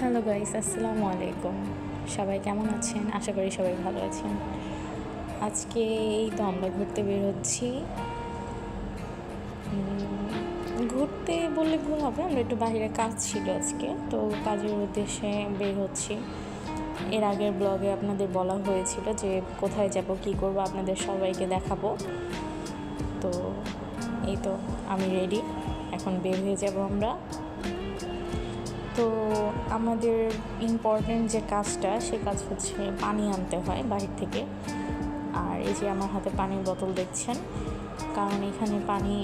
Hello guys, আসসালামু আলাইকুম। সবাই কেমন আছেন? আশা করি সবাই ভালো আছেন। আজকে এই তো আমরা ঘুরতে বের হচ্ছি। ঘুরতে বললে ভুল হবে, আমরা একটু বাইরে কাজ ছিল আজকে, তো কাজের উদ্দেশ্যে বের হচ্ছি। এর আগের ব্লগে আপনাদের বলা হয়েছিল যে কোথায় যাব, কি করব, আপনাদের সবাইকে দেখাবো। তো এই তো আমি রেডি এখন বের হয়ে যাব আমরা। তো আমাদের ইম্পর্টেন্ট যে কাজটা, সে কাজ হচ্ছে পানি আনতে হয় বাহির থেকে। আর এই যে আমার হাতে পানির বোতল দেখছেন, কারণ এখানে পানি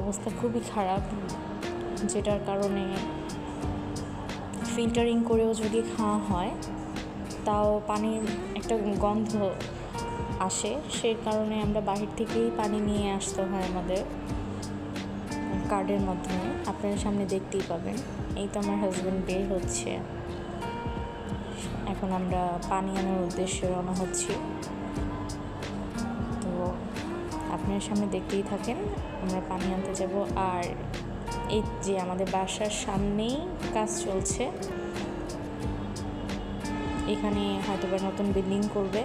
অবস্থা খুবই খারাপ, যেটার কারণে ফিল্টারিং করেও যদি খাওয়া হয়, তাও পানির একটা গন্ধ আসে। সেই কারণে আমরা বাহির থেকেই পানি নিয়ে আসতে হয় আমাদের। কার্ডের মাধ্যমে আপনারা সামনে দেখতেই পাবেন। এই তো আমার হাজব্যান্ড বের হচ্ছে। এখন আমরা পানি আনার উদ্দেশ্যে রওনা হচ্ছি। তো আপনার সামনে দেখতেই থাকেন, আমরা পানি আনতে যাব। আর এই যে আমাদের বাসার সামনেই কাজ চলছে, এখানে হয়তো বা নতুন বিল্ডিং করবে।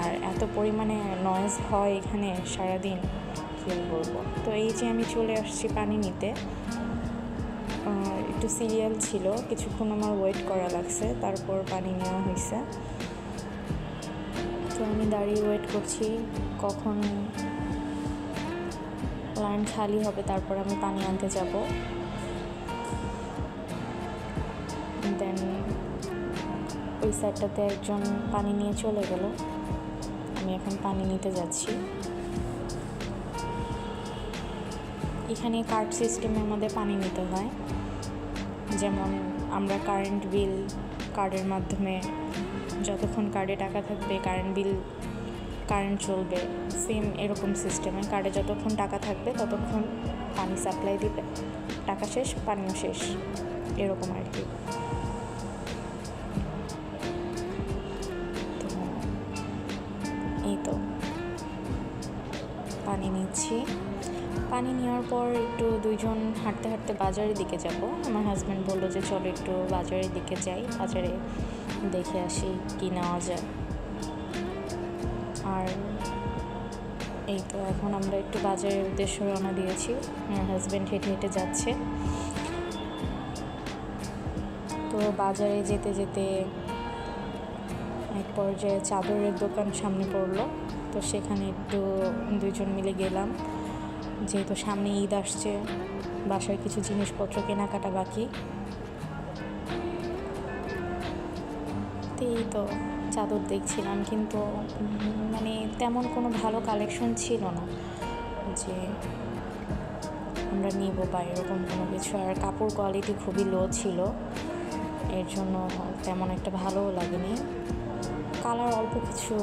আর এত পরিমাণে নয়েজ হয় এখানে সারাদিন। কী বলব তো এই যে আমি চলে আসছি পানি নিতে একটু সিরিয়াল ছিল, কিছুক্ষণ আমার ওয়েট করা লাগছে, তারপর পানি নেওয়া হয়েছে তো আমি দাঁড়িয়ে ওয়েট করছি, কখন লাইন খালি হবে, তারপর আমি পানি আনতে যাব। দেন ওই সাইডটাতে একজন পানি নিয়ে চলে গেল। আমি এখন পানি নিতে যাচ্ছি। এখানে কার্ড সিস্টেমের মধ্যে পানি নিতে হয়। যেমন আমরা কারেন্ট বিল কার্ডের মাধ্যমে যতক্ষণ কার্ডে টাকা থাকবে, কারেন্ট বিল, কারেন্ট চলবে, সেম এরকম সিস্টেমে কার্ডে যতক্ষণ টাকা থাকবে, ততক্ষণ পানি সাপ্লাই দিবে। টাকা শেষ, পানিও শেষ, এরকম আর কি। পানি নিচ্ছি। পানি নেওয়ার পর একটু দুইজন হাঁটতে হাঁটতে বাজারের দিকে যাব। আমার হাজব্যান্ড বলল যে, চলো একটু বাজারের দিকে যাই, বাজারে দেখে আসি কি নেওয়া যায়। আর এই তো এখন আমরা একটু বাজারের উদ্দেশ্য রওনা দিয়েছি। আমার হাজব্যান্ড হেঁটে হেঁটে যাচ্ছে। তো বাজারে যেতে যেতে এক পর্যায়ে চাদরের দোকান সামনে পড়ল, তো সেখানে একটু দুজন মিলে গেলাম। যেহেতু সামনে ঈদ আসছে, বাসায় কিছু জিনিসপত্র কেনাকাটা বাকি। এই তো চাদর দেখছিলাম, কিন্তু মানে তেমন কোনো ভালো কালেকশন ছিল না যে আমরা নিব বা এরকম কোনো কিছু। আর কাপড় কোয়ালিটি খুবই লো ছিল, এর জন্য তেমন একটা ভালোও লাগেনি। কালার অল্প কিছু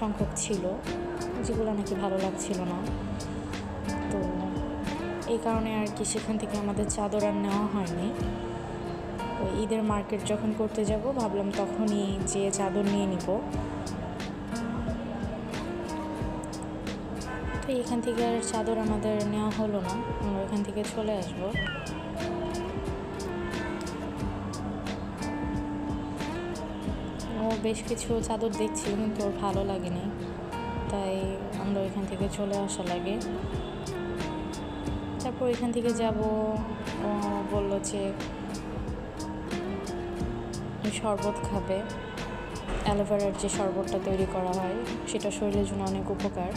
সংখ্যক ছিল, যেগুলো নাকি ভালো লাগছিল না। তো এই কারণে আর কি সেখান থেকে আমাদের চাদর আর নেওয়া হয়নি। তো ঈদের মার্কেট যখন করতে যাব, ভাবলাম তখনই যে চাদর নিয়ে নিব। তো এখান থেকে আর চাদর আমাদের নেওয়া হলো না, আমরা এখান থেকে চলে আসব। বেশ কিছু চাদর দেখছি, কিন্তু ওর ভালো লাগেনি। তাই আমরা ওইখান থেকে চলে আসা লাগে। তারপর ওইখান থেকে যাব বলল যে শরবত খাবে। অ্যালোভেরার যে শরবতটা তৈরি করা হয়, সেটা শরীরের জন্য অনেক উপকার।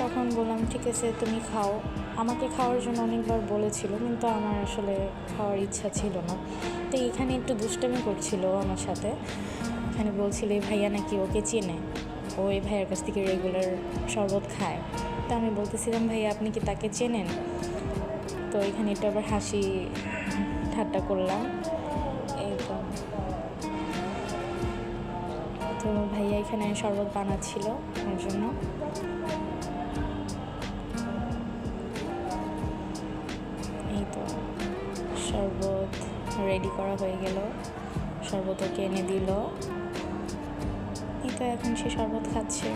তখন বললাম, ঠিক আছে, তুমি খাও। আমাকে খাওয়ার জন্য অনেকবার বলেছিল, কিন্তু আমার আসলে খাওয়ার ইচ্ছা ছিল না। তো এখানে একটু দুষ্টামি করছিল আমার সাথে। এখানে বলছিল, এই ভাইয়া নাকি ওকে চেনে? ও এই ভাইয়ার কাছ থেকে রেগুলার শরবত খায়। তো আমি বলতেছিলাম, ভাইয়া, আপনি কি তাকে চেনেন? তো এখানে একটু আবার হাসি, ঠাট্টা করলাম। এই তো তো ভাইয়া এখানে শরবত বানাচ্ছিল ওর জন্য। এই তো শরবত রেডি করা হয়ে গেল। শরবত ওকে এনে দিল। তো এখন সে শরবত খাচ্ছে।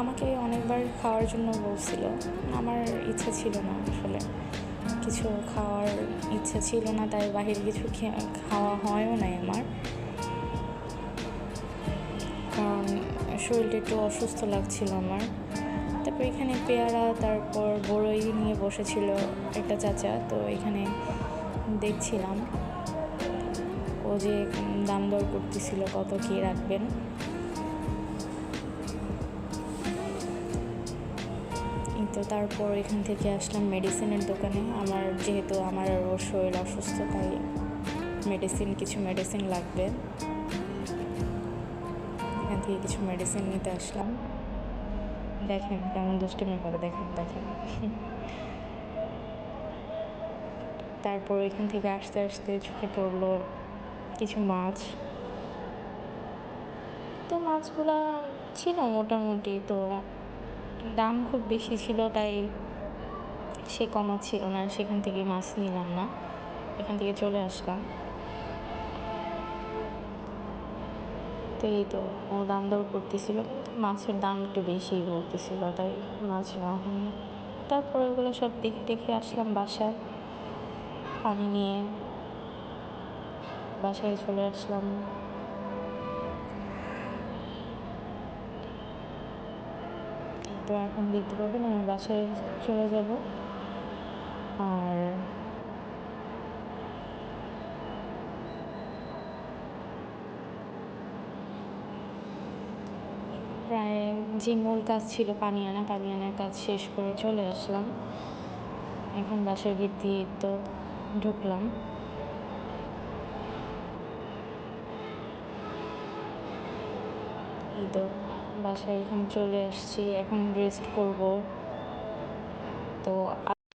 আমাকে অনেকবার খাওয়ার জন্য বলছিল। আমার ইচ্ছা ছিল না আসলে। কিছু খাওয়ার ইচ্ছা ছিল না, তাই বাহিরে কিছু খাওয়া হয়ও নাই আমার। কারণ শরীরটা একটু অসুস্থ লাগছিল আমার। তারপর এখানে পেয়ারা, তারপর বড়ই নিয়ে বসেছিল একটা চাচা, তো এখানে দেখছিলাম। ও যে দাম দর করতেছিল, কত কী রাখবেন? তো তারপর এখান থেকে আসলাম মেডিসিনের দোকানে। আমার যেহেতু আমার আরও শরীর অসুস্থ, তাই মেডিসিন কিছু মেডিসিন লাগবে। এখান থেকে কিছু মেডিসিন নিতে আসলাম। দেখেন কেমন দুষ্টুমি করে, দেখেন দেখেন। তারপর এখান থেকে আসতে আসতে চোখে পড়ল কিছু মাছ। তো মাছগুলো ছিল মোটামুটি, তো দাম খুব বেশি ছিল, তাই সে কমা ছিল না, সেখান থেকে মাছ নিলাম না, এখান থেকে চলে আসলাম। তো এই তো, ও দাম দর করতেছিল, মাছের দাম একটু বেশি বলতেছিল, তাই মাছ নেওয়া হয়নি। তারপর ওগুলো সব দেখে দেখে আসলাম বাসায়, পানি নিয়ে। বাসায় চলে আসলাম। তো এখন দেখতে পাবেন আমি বাসায় চলে যাব। আর প্রায় যে মূল কাজ ছিল পানি আনা, পানি আনার কাজ শেষ করে চলে আসলাম। এখন বাসার গেট দিয়ে তো ঢুকলাম। এই তো বাসায় এখন চলে আসছি এখন রেস্ট করব। তো